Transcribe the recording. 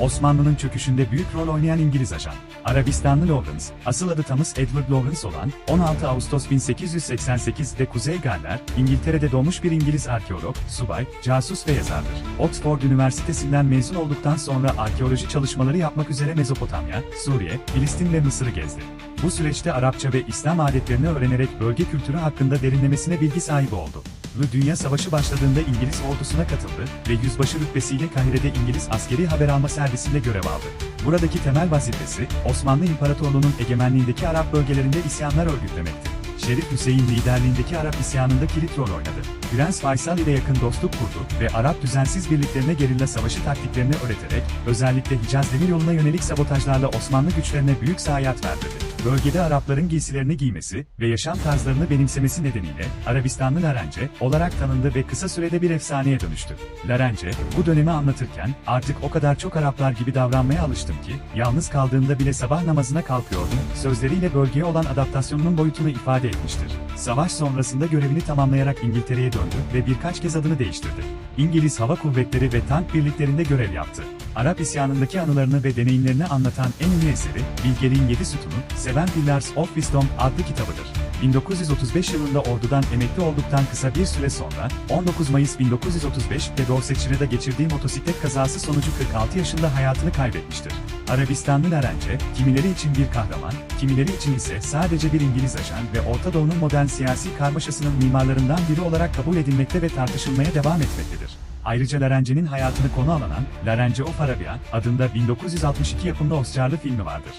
Osmanlı'nın çöküşünde büyük rol oynayan İngiliz ajan. Arabistanlı Lawrence, asıl adı Thomas Edward Lawrence olan, 16 Ağustos 1888'de Kuzey Galler, İngiltere'de doğmuş bir İngiliz arkeolog, subay, casus ve yazardır. Oxford Üniversitesi'nden mezun olduktan sonra arkeoloji çalışmaları yapmak üzere Mezopotamya, Suriye, Filistin ve Mısır'ı gezdi. Bu süreçte Arapça ve İslam adetlerini öğrenerek bölge kültürü hakkında derinlemesine bilgi sahibi oldu. Ve Dünya Savaşı başladığında İngiliz ordusuna katıldı ve yüzbaşı rütbesiyle Kahire'de İngiliz askeri haber alma servisinde görev aldı. Buradaki temel vazifesi, Osmanlı İmparatorluğu'nun egemenliğindeki Arap bölgelerinde isyanlar örgütlemekti. Şerif Hüseyin liderliğindeki Arap isyanında kilit rol oynadı. Prens Faysal ile yakın dostluk kurdu ve Arap düzensiz birliklerine gerilla savaşı taktiklerini öğreterek, özellikle Hicaz Demiryolu'na yönelik sabotajlarla Osmanlı güçlerine büyük zayiat verdirdi. Bölgede Arapların giysilerini giymesi ve yaşam tarzlarını benimsemesi nedeniyle Arabistanlı Larence olarak tanındı ve kısa sürede bir efsaneye dönüştü. Larence, bu dönemi anlatırken artık o kadar çok Araplar gibi davranmaya alıştım ki, yalnız kaldığımda bile sabah namazına kalkıyordum, sözleriyle bölgeye olan adaptasyonunun boyutunu ifade etmiştir. Savaş sonrasında görevini tamamlayarak İngiltere'ye döndü ve birkaç kez adını değiştirdi. İngiliz Hava Kuvvetleri ve tank birliklerinde görev yaptı. Arap isyanındaki anılarını ve deneyimlerini anlatan en ünlü eseri, Bilgeliğin Yedi Sütunu, Seven Pillars of Wisdom adlı kitabıdır. 1935 yılında ordudan emekli olduktan kısa bir süre sonra, 19 Mayıs 1935'te Dorsetshire geçirdiği motosiklet kazası sonucu 46 yaşında hayatını kaybetmiştir. Arabistanlı Larence, kimileri için bir kahraman, kimileri için ise sadece bir İngiliz ajan ve Orta Doğu'nun modern siyasi karmaşasının mimarlarından biri olarak kabul edilmekte ve tartışılmaya devam etmektedir. Ayrıca Larence'nin hayatını konu alan Larence of Arabia adında 1962 yapımlı Oscar'lı filmi vardır.